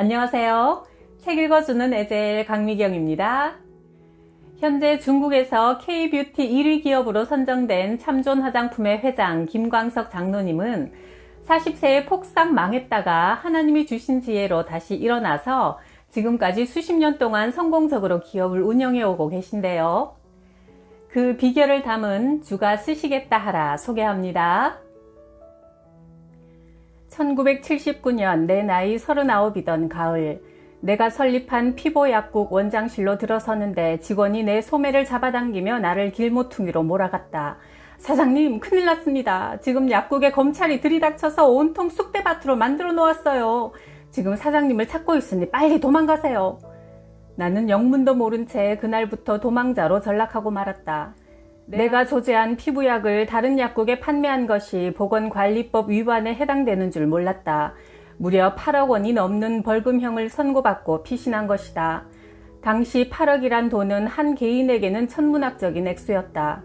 안녕하세요. 책 읽어주는 에젤 강미경입니다. 현재 중국에서 K-뷰티 1위 기업으로 선정된 참존 화장품의 회장 김광석 장로님은 40세에 폭삭 망했다가 하나님이 주신 지혜로 다시 일어나서 지금까지 수십 년 동안 성공적으로 기업을 운영해 오고 계신데요. 그 비결을 담은 주가 쓰시겠다 하라 소개합니다. 1979년 내 나이 39이던 가을, 내가 설립한 피보 약국 원장실로 들어서는데 직원이 내 소매를 잡아당기며 나를 길모퉁이로 몰아갔다. 사장님, 큰일 났습니다. 지금 약국에 검찰이 들이닥쳐서 온통 쑥대밭으로 만들어 놓았어요. 지금 사장님을 찾고 있으니 빨리 도망가세요. 나는 영문도 모른 채 그날부터 도망자로 전락하고 말았다. 내가 조제한 피부약을 다른 약국에 판매한 것이 보건관리법 위반에 해당되는 줄 몰랐다. 무려 8억 원이 넘는 벌금형을 선고받고 피신한 것이다. 당시 8억이란 돈은 한 개인에게는 천문학적인 액수였다.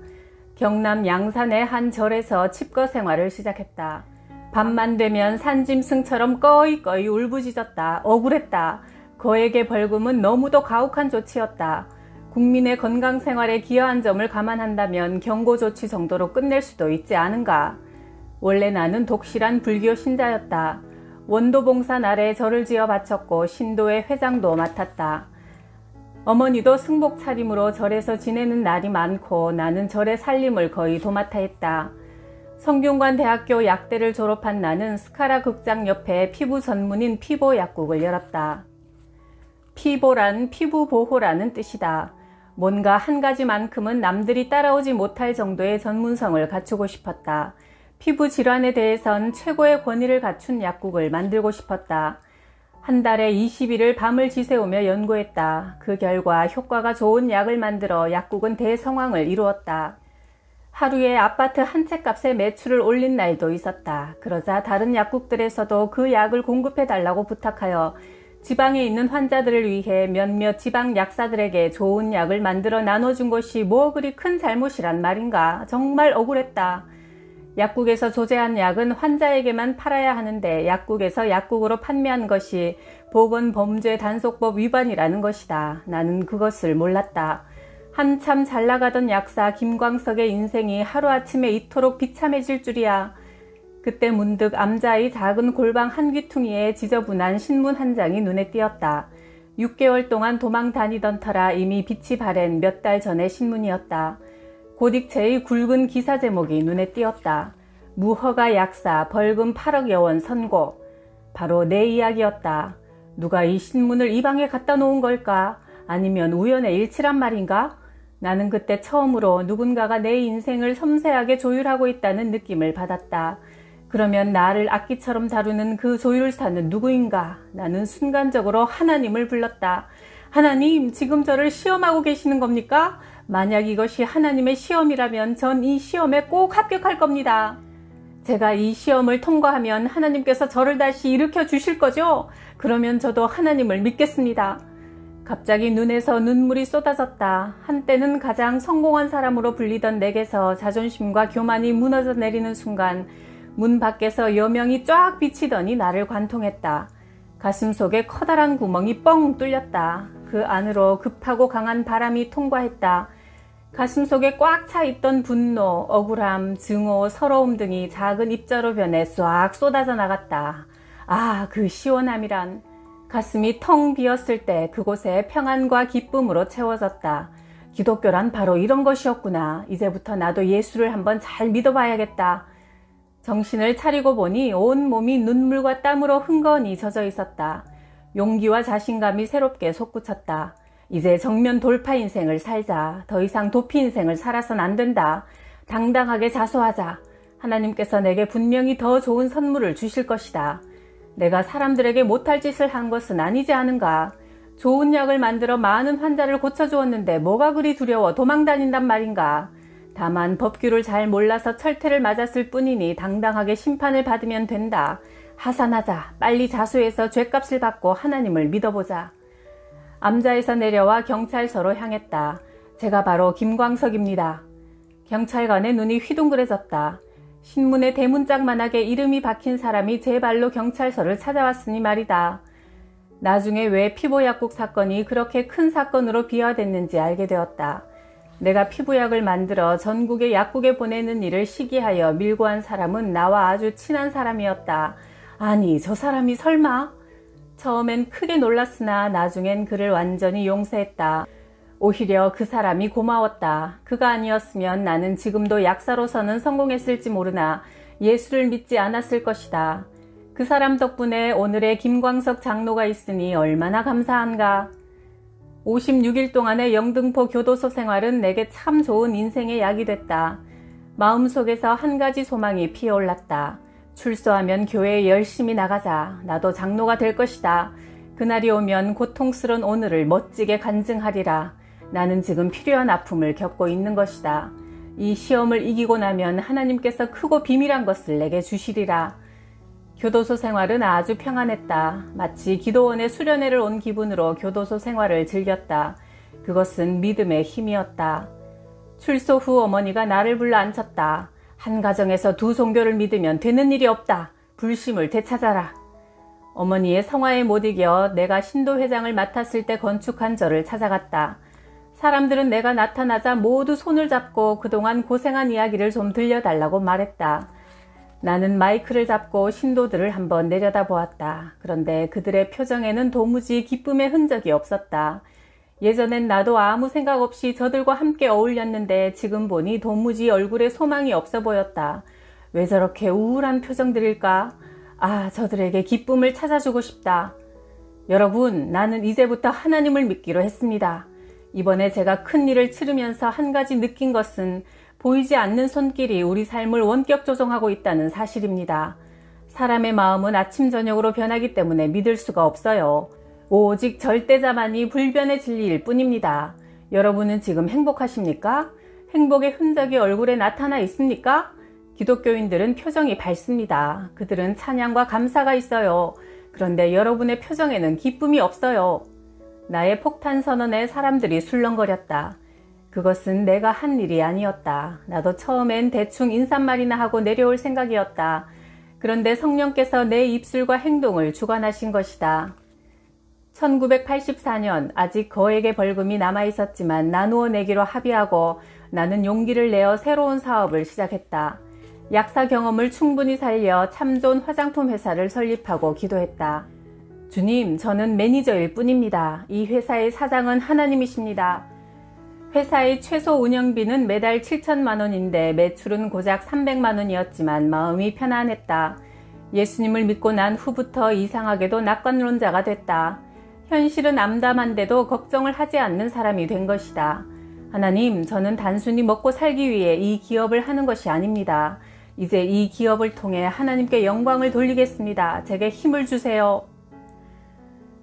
경남 양산의 한 절에서 칩거 생활을 시작했다. 밤만 되면 산짐승처럼 꺼이꺼이 울부짖었다. 억울했다. 거액의 벌금은 너무도 가혹한 조치였다. 국민의 건강 생활에 기여한 점을 감안한다면 경고 조치 정도로 끝낼 수도 있지 않은가. 원래 나는 독실한 불교 신자였다. 원도봉사 날에 절을 지어 바쳤고 신도의 회장도 맡았다. 어머니도 승복 차림으로 절에서 지내는 날이 많고 나는 절의 살림을 거의 도맡아 했다. 성균관 대학교 약대를 졸업한 나는 스카라 극장 옆에 피부 전문인 피보 약국을 열었다. 피보란 피부 보호라는 뜻이다. 뭔가 한 가지만큼은 남들이 따라오지 못할 정도의 전문성을 갖추고 싶었다. 피부 질환에 대해선 최고의 권위를 갖춘 약국을 만들고 싶었다. 한 달에 20일을 밤을 지새우며 연구했다. 그 결과 효과가 좋은 약을 만들어 약국은 대성황을 이루었다. 하루에 아파트 한 채 값의 매출을 올린 날도 있었다. 그러자 다른 약국들에서도 그 약을 공급해 달라고 부탁하여 지방에 있는 환자들을 위해 몇몇 지방 약사들에게 좋은 약을 만들어 나눠준 것이 뭐 그리 큰 잘못이란 말인가. 정말 억울했다. 약국에서 조제한 약은 환자에게만 팔아야 하는데 약국에서 약국으로 판매한 것이 보건범죄 단속법 위반이라는 것이다. 나는 그것을 몰랐다. 한참 잘 나가던 약사 김광석의 인생이 하루아침에 이토록 비참해질 줄이야. 그때 문득 암자의 작은 골방 한 귀퉁이에 지저분한 신문 한 장이 눈에 띄었다. 6개월 동안 도망 다니던 터라 이미 빛이 바랜 몇 달 전의 신문이었다. 고딕체의 굵은 기사 제목이 눈에 띄었다. 무허가 약사 벌금 8억여 원 선고. 바로 내 이야기였다. 누가 이 신문을 이 방에 갖다 놓은 걸까? 아니면 우연의 일치란 말인가? 나는 그때 처음으로 누군가가 내 인생을 섬세하게 조율하고 있다는 느낌을 받았다. 그러면 나를 악기처럼 다루는 그 조율사는 누구인가? 나는 순간적으로 하나님을 불렀다. 하나님, 지금 저를 시험하고 계시는 겁니까? 만약 이것이 하나님의 시험이라면 전 이 시험에 꼭 합격할 겁니다. 제가 이 시험을 통과하면 하나님께서 저를 다시 일으켜 주실 거죠? 그러면 저도 하나님을 믿겠습니다. 갑자기 눈에서 눈물이 쏟아졌다. 한때는 가장 성공한 사람으로 불리던 내게서 자존심과 교만이 무너져 내리는 순간 문 밖에서 여명이 쫙 비치더니 나를 관통했다. 가슴 속에 커다란 구멍이 뻥 뚫렸다. 그 안으로 급하고 강한 바람이 통과했다. 가슴 속에 꽉 차 있던 분노, 억울함, 증오, 서러움 등이 작은 입자로 변해 싹 쏟아져 나갔다. 아, 그 시원함이란. 가슴이 텅 비었을 때 그곳에 평안과 기쁨으로 채워졌다. 기독교란 바로 이런 것이었구나. 이제부터 나도 예수를 한번 잘 믿어봐야겠다. 정신을 차리고 보니 온 몸이 눈물과 땀으로 흥건히 젖어 있었다. 용기와 자신감이 새롭게 솟구쳤다. 이제 정면 돌파 인생을 살자. 더 이상 도피 인생을 살아선 안 된다. 당당하게 자수하자. 하나님께서 내게 분명히 더 좋은 선물을 주실 것이다. 내가 사람들에게 못할 짓을 한 것은 아니지 않은가. 좋은 약을 만들어 많은 환자를 고쳐주었는데 뭐가 그리 두려워 도망 다닌단 말인가. 다만 법규를 잘 몰라서 철퇴를 맞았을 뿐이니 당당하게 심판을 받으면 된다. 하산하자. 빨리 자수해서 죄값을 받고 하나님을 믿어보자. 암자에서 내려와 경찰서로 향했다. 제가 바로 김광석입니다. 경찰관의 눈이 휘둥그레졌다. 신문에 대문짝만하게 이름이 박힌 사람이 제 발로 경찰서를 찾아왔으니 말이다. 나중에 왜 피부 약국 사건이 그렇게 큰 사건으로 비화됐는지 알게 되었다. 내가 피부약을 만들어 전국의 약국에 보내는 일을 시기하여 밀고 한 사람은 나와 아주 친한 사람이었다. 아니, 저 사람이 설마? 처음엔 크게 놀랐으나 나중엔 그를 완전히 용서했다. 오히려 그 사람이 고마웠다. 그가 아니었으면 나는 지금도 약사로서는 성공했을지 모르나 예수를 믿지 않았을 것이다. 그 사람 덕분에 오늘의 김광석 장로가 있으니 얼마나 감사한가. 56일 동안의 영등포 교도소 생활은 내게 참 좋은 인생의 약이 됐다. 마음속에서 한 가지 소망이 피어올랐다. 출소하면 교회에 열심히 나가자. 나도 장로가 될 것이다. 그날이 오면 고통스런 오늘을 멋지게 간증하리라. 나는 지금 필요한 아픔을 겪고 있는 것이다. 이 시험을 이기고 나면 하나님께서 크고 비밀한 것을 내게 주시리라. 교도소 생활은 아주 평안했다. 마치 기도원에 수련회를 온 기분으로 교도소 생활을 즐겼다. 그것은 믿음의 힘이었다. 출소 후 어머니가 나를 불러 앉혔다. 한 가정에서 두 종교를 믿으면 되는 일이 없다. 불심을 되찾아라. 어머니의 성화에 못 이겨 내가 신도회장을 맡았을 때 건축한 절을 찾아갔다. 사람들은 내가 나타나자 모두 손을 잡고 그동안 고생한 이야기를 좀 들려달라고 말했다. 나는 마이크를 잡고 신도들을 한번 내려다보았다. 그런데 그들의 표정에는 도무지 기쁨의 흔적이 없었다. 예전엔 나도 아무 생각 없이 저들과 함께 어울렸는데 지금 보니 도무지 얼굴에 소망이 없어 보였다. 왜 저렇게 우울한 표정들일까? 아, 저들에게 기쁨을 찾아주고 싶다. 여러분, 나는 이제부터 하나님을 믿기로 했습니다. 이번에 제가 큰 일을 치르면서 한 가지 느낀 것은 보이지 않는 손길이 우리 삶을 원격 조종하고 있다는 사실입니다. 사람의 마음은 아침 저녁으로 변하기 때문에 믿을 수가 없어요. 오직 절대자만이 불변의 진리일 뿐입니다. 여러분은 지금 행복하십니까? 행복의 흔적이 얼굴에 나타나 있습니까? 기독교인들은 표정이 밝습니다. 그들은 찬양과 감사가 있어요. 그런데 여러분의 표정에는 기쁨이 없어요. 나의 폭탄 선언에 사람들이 술렁거렸다. 그것은 내가 한 일이 아니었다. 나도 처음엔 대충 인사말이나 하고 내려올 생각이었다. 그런데 성령께서 내 입술과 행동을 주관하신 것이다. 1984년 아직 거액의 벌금이 남아 있었지만 나누어 내기로 합의하고 나는 용기를 내어 새로운 사업을 시작했다. 약사 경험을 충분히 살려 참 좋은 화장품 회사를 설립하고 기도했다. 주님, 저는 매니저일 뿐입니다. 이 회사의 사장은 하나님이십니다. 회사의 최소 운영비는 매달 7천만 원인데 매출은 고작 300만 원이었지만 마음이 편안했다. 예수님을 믿고 난 후부터 이상하게도 낙관론자가 됐다. 현실은 암담한데도 걱정을 하지 않는 사람이 된 것이다. 하나님, 저는 단순히 먹고 살기 위해 이 기업을 하는 것이 아닙니다. 이제 이 기업을 통해 하나님께 영광을 돌리겠습니다. 제게 힘을 주세요.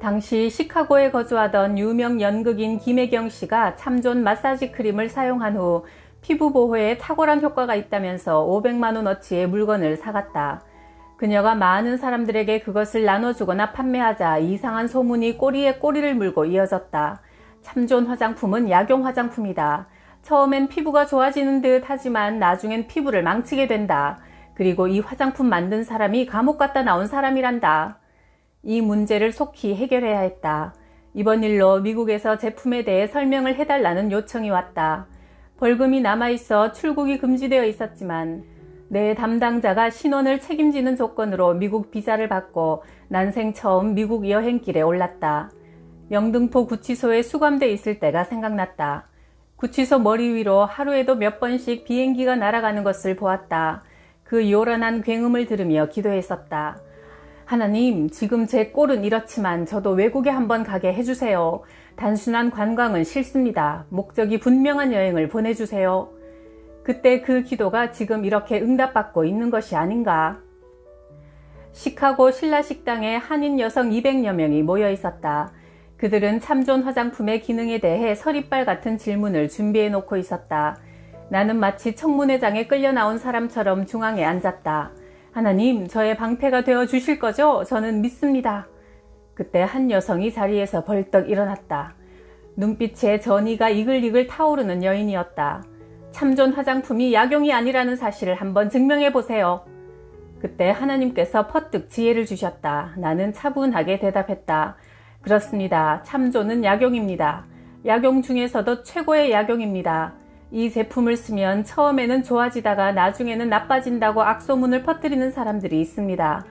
당시 시카고에 거주하던 유명 연극인 김혜경 씨가 참존 마사지 크림을 사용한 후 피부 보호에 탁월한 효과가 있다면서 500만원어치의 물건을 사갔다. 그녀가 많은 사람들에게 그것을 나눠주거나 판매하자 이상한 소문이 꼬리에 꼬리를 물고 이어졌다. 참존 화장품은 약용 화장품이다. 처음엔 피부가 좋아지는 듯 하지만 나중엔 피부를 망치게 된다. 그리고 이 화장품 만든 사람이 감옥 갔다 나온 사람이란다. 이 문제를 속히 해결해야 했다. 이번 일로 미국에서 제품에 대해 설명을 해달라는 요청이 왔다. 벌금이 남아있어 출국이 금지되어 있었지만 내 담당자가 신원을 책임지는 조건으로 미국 비자를 받고 난생 처음 미국 여행길에 올랐다. 영등포 구치소에 수감돼 있을 때가 생각났다. 구치소 머리 위로 하루에도 몇 번씩 비행기가 날아가는 것을 보았다. 그 요란한 굉음을 들으며 기도했었다. 하나님, 지금 제 꼴은 이렇지만 저도 외국에 한번 가게 해주세요. 단순한 관광은 싫습니다. 목적이 분명한 여행을 보내주세요. 그때 그 기도가 지금 이렇게 응답받고 있는 것이 아닌가. 시카고 신라 식당에 한인 여성 200여 명이 모여 있었다. 그들은 참존 화장품의 기능에 대해 서리빨 같은 질문을 준비해 놓고 있었다. 나는 마치 청문회장에 끌려 나온 사람처럼 중앙에 앉았다. 하나님, 저의 방패가 되어 주실 거죠? 저는 믿습니다. 그때 한 여성이 자리에서 벌떡 일어났다. 눈빛에 전이가 이글이글 타오르는 여인이었다. 참존 화장품이 약용이 아니라는 사실을 한번 증명해 보세요. 그때 하나님께서 퍼뜩 지혜를 주셨다. 나는 차분하게 대답했다. 그렇습니다. 참조는 약용입니다. 약용 중에서도 최고의 약용입니다. 이 제품을 쓰면 처음에는 좋아지다가 나중에는 나빠진다고 악소문을 퍼뜨리는 사람들이 있습니다.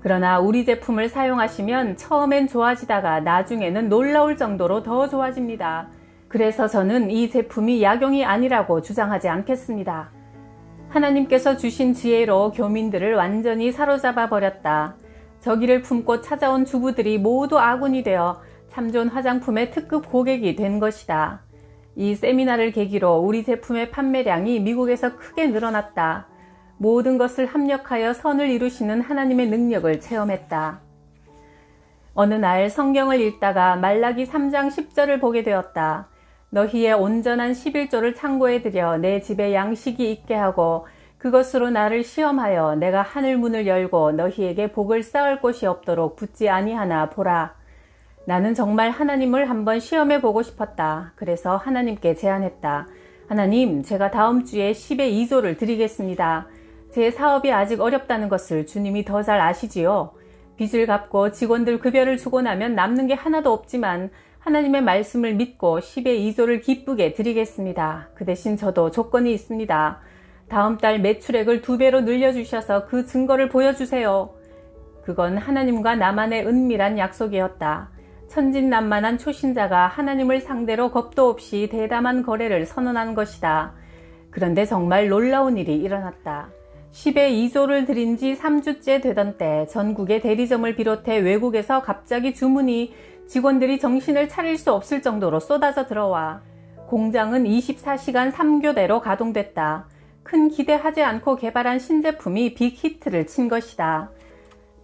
그러나 우리 제품을 사용하시면 처음엔 좋아지다가 나중에는 놀라울 정도로 더 좋아집니다. 그래서 저는 이 제품이 약용이 아니라고 주장하지 않겠습니다. 하나님께서 주신 지혜로 교민들을 완전히 사로잡아 버렸다. 저기를 품고 찾아온 주부들이 모두 아군이 되어 참좋은 화장품의 특급 고객이 된 것이다. 이 세미나를 계기로 우리 제품의 판매량이 미국에서 크게 늘어났다. 모든 것을 합력하여 선을 이루시는 하나님의 능력을 체험했다. 어느 날 성경을 읽다가 말라기 3장 10절을 보게 되었다. 너희의 온전한 11조를 창고에 들여 내 집에 양식이 있게 하고 그것으로 나를 시험하여 내가 하늘 문을 열고 너희에게 복을 쌓을 곳이 없도록 붙지 아니하나 보라. 나는 정말 하나님을 한번 시험해 보고 싶었다. 그래서 하나님께 제안했다. 하나님, 제가 다음 주에 10의 2조를 드리겠습니다. 제 사업이 아직 어렵다는 것을 주님이 더 잘 아시지요. 빚을 갚고 직원들 급여를 주고 나면 남는 게 하나도 없지만 하나님의 말씀을 믿고 10의 2조를 기쁘게 드리겠습니다. 그 대신 저도 조건이 있습니다. 다음 달 매출액을 두 배로 늘려주셔서 그 증거를 보여주세요. 그건 하나님과 나만의 은밀한 약속이었다. 천진난만한 초신자가 하나님을 상대로 겁도 없이 대담한 거래를 선언한 것이다. 그런데 정말 놀라운 일이 일어났다. 10의 2조를 들인 지 3주째 되던 때 전국의 대리점을 비롯해 외국에서 갑자기 주문이 직원들이 정신을 차릴 수 없을 정도로 쏟아져 들어와 공장은 24시간 3교대로 가동됐다. 큰 기대하지 않고 개발한 신제품이 빅히트를 친 것이다.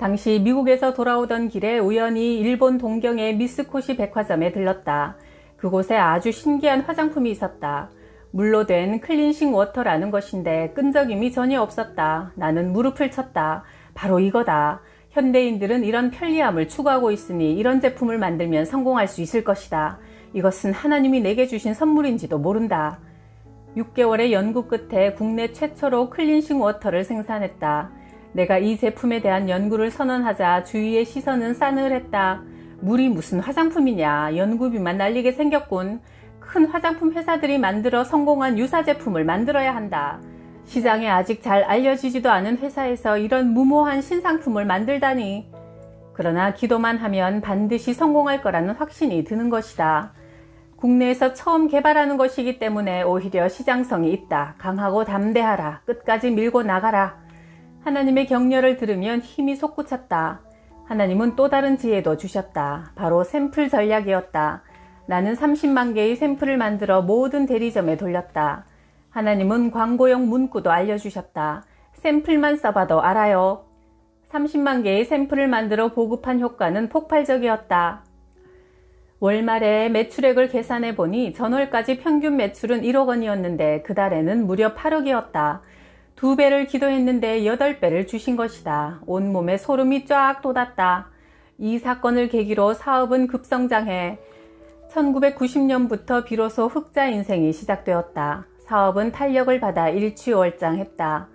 당시 미국에서 돌아오던 길에 우연히 일본 동경의 미스코시 백화점에 들렀다. 그곳에 아주 신기한 화장품이 있었다. 물로 된 클린싱 워터라는 것인데 끈적임이 전혀 없었다. 나는 무릎을 쳤다. 바로 이거다. 현대인들은 이런 편리함을 추구하고 있으니 이런 제품을 만들면 성공할 수 있을 것이다. 이것은 하나님이 내게 주신 선물인지도 모른다. 6개월의 연구 끝에 국내 최초로 클린싱 워터를 생산했다. 내가 이 제품에 대한 연구를 선언하자 주위의 시선은 싸늘했다. 물이 무슨 화장품이냐. 연구비만 날리게 생겼군. 큰 화장품 회사들이 만들어 성공한 유사 제품을 만들어야 한다. 시장에 아직 잘 알려지지도 않은 회사에서 이런 무모한 신상품을 만들다니. 그러나 기도만 하면 반드시 성공할 거라는 확신이 드는 것이다. 국내에서 처음 개발하는 것이기 때문에 오히려 시장성이 있다. 강하고 담대하라. 끝까지 밀고 나가라. 하나님의 격려를 들으면 힘이 솟구쳤다. 하나님은 또 다른 지혜도 주셨다. 바로 샘플 전략이었다. 나는 30만 개의 샘플을 만들어 모든 대리점에 돌렸다. 하나님은 광고용 문구도 알려주셨다. 샘플만 써봐도 알아요. 30만 개의 샘플을 만들어 보급한 효과는 폭발적이었다. 월말에 매출액을 계산해 보니 전월까지 평균 매출은 1억 원이었는데 그 달에는 무려 8억이었다. 두 배를 기도했는데 8배를 주신 것이다. 온몸에 소름이 쫙 돋았다. 이 사건을 계기로 사업은 급성장해 1990년부터 비로소 흑자 인생이 시작되었다. 사업은 탄력을 받아 일취월장했다.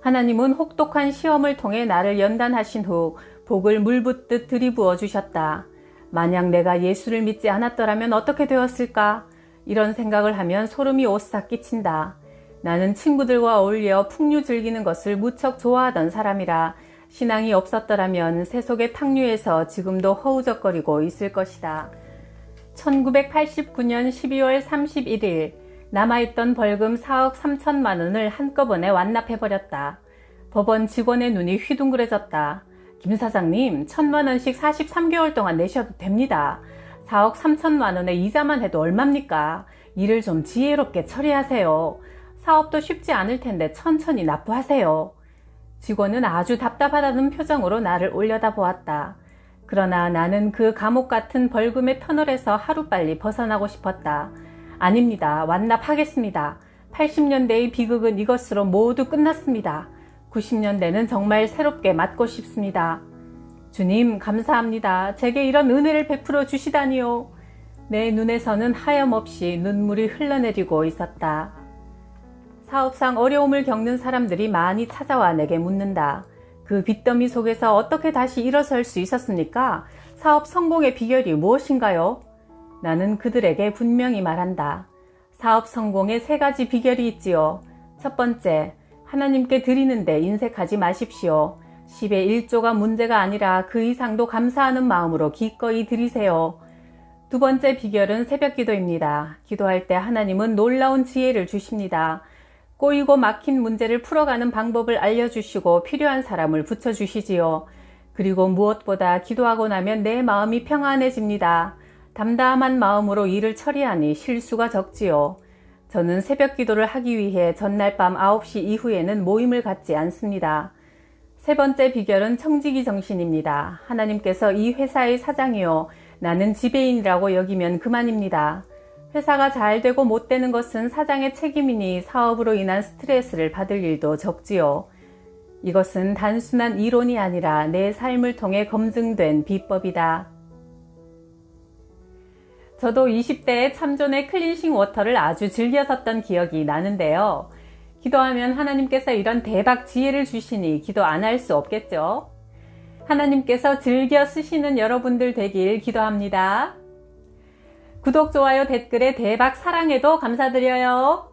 하나님은 혹독한 시험을 통해 나를 연단하신 후 복을 물붓듯 들이부어 주셨다. 만약 내가 예수를 믿지 않았더라면 어떻게 되었을까? 이런 생각을 하면 소름이 오싹 끼친다. 나는 친구들과 어울려 풍류 즐기는 것을 무척 좋아하던 사람이라 신앙이 없었더라면 세속의 탕류에서 지금도 허우적거리고 있을 것이다. 1989년 12월 31일 남아있던 벌금 4억 3천만 원을 한꺼번에 완납해버렸다. 법원 직원의 눈이 휘둥그레졌다. 김 사장님, 천만 원씩 43개월 동안 내셔도 됩니다. 4억 3천만 원의 이자만 해도 얼마입니까? 일을 좀 지혜롭게 처리하세요. 사업도 쉽지 않을 텐데 천천히 납부하세요. 직원은 아주 답답하다는 표정으로 나를 올려다 보았다. 그러나 나는 그 감옥 같은 벌금의 터널에서 하루빨리 벗어나고 싶었다. 아닙니다. 완납하겠습니다. 80년대의 비극은 이것으로 모두 끝났습니다. 90년대는 정말 새롭게 맞고 싶습니다. 주님, 감사합니다. 제게 이런 은혜를 베풀어 주시다니요. 내 눈에서는 하염없이 눈물이 흘러내리고 있었다. 사업상 어려움을 겪는 사람들이 많이 찾아와 내게 묻는다. 그 빚더미 속에서 어떻게 다시 일어설 수 있었습니까? 사업 성공의 비결이 무엇인가요? 나는 그들에게 분명히 말한다. 사업 성공에 세 가지 비결이 있지요. 첫 번째, 하나님께 드리는데 인색하지 마십시오. 10의 1조가 문제가 아니라 그 이상도 감사하는 마음으로 기꺼이 드리세요. 두 번째 비결은 새벽 기도입니다. 기도할 때 하나님은 놀라운 지혜를 주십니다. 꼬이고 막힌 문제를 풀어가는 방법을 알려주시고 필요한 사람을 붙여주시지요. 그리고 무엇보다 기도하고 나면 내 마음이 평안해집니다. 담담한 마음으로 일을 처리하니 실수가 적지요. 저는 새벽 기도를 하기 위해 전날 밤 9시 이후에는 모임을 갖지 않습니다. 세 번째 비결은 청지기 정신입니다. 하나님께서 이 회사의 사장이요. 나는 지배인이라고 여기면 그만입니다. 회사가 잘 되고 못 되는 것은 사장의 책임이니 사업으로 인한 스트레스를 받을 일도 적지요. 이것은 단순한 이론이 아니라 내 삶을 통해 검증된 비법이다. 저도 20대에 참존의 클린싱 워터를 아주 즐겨 섰던 기억이 나는데요. 기도하면 하나님께서 이런 대박 지혜를 주시니 기도 안 할 수 없겠죠? 하나님께서 즐겨 쓰시는 여러분들 되길 기도합니다. 구독, 좋아요, 댓글에 대박 사랑해도 감사드려요.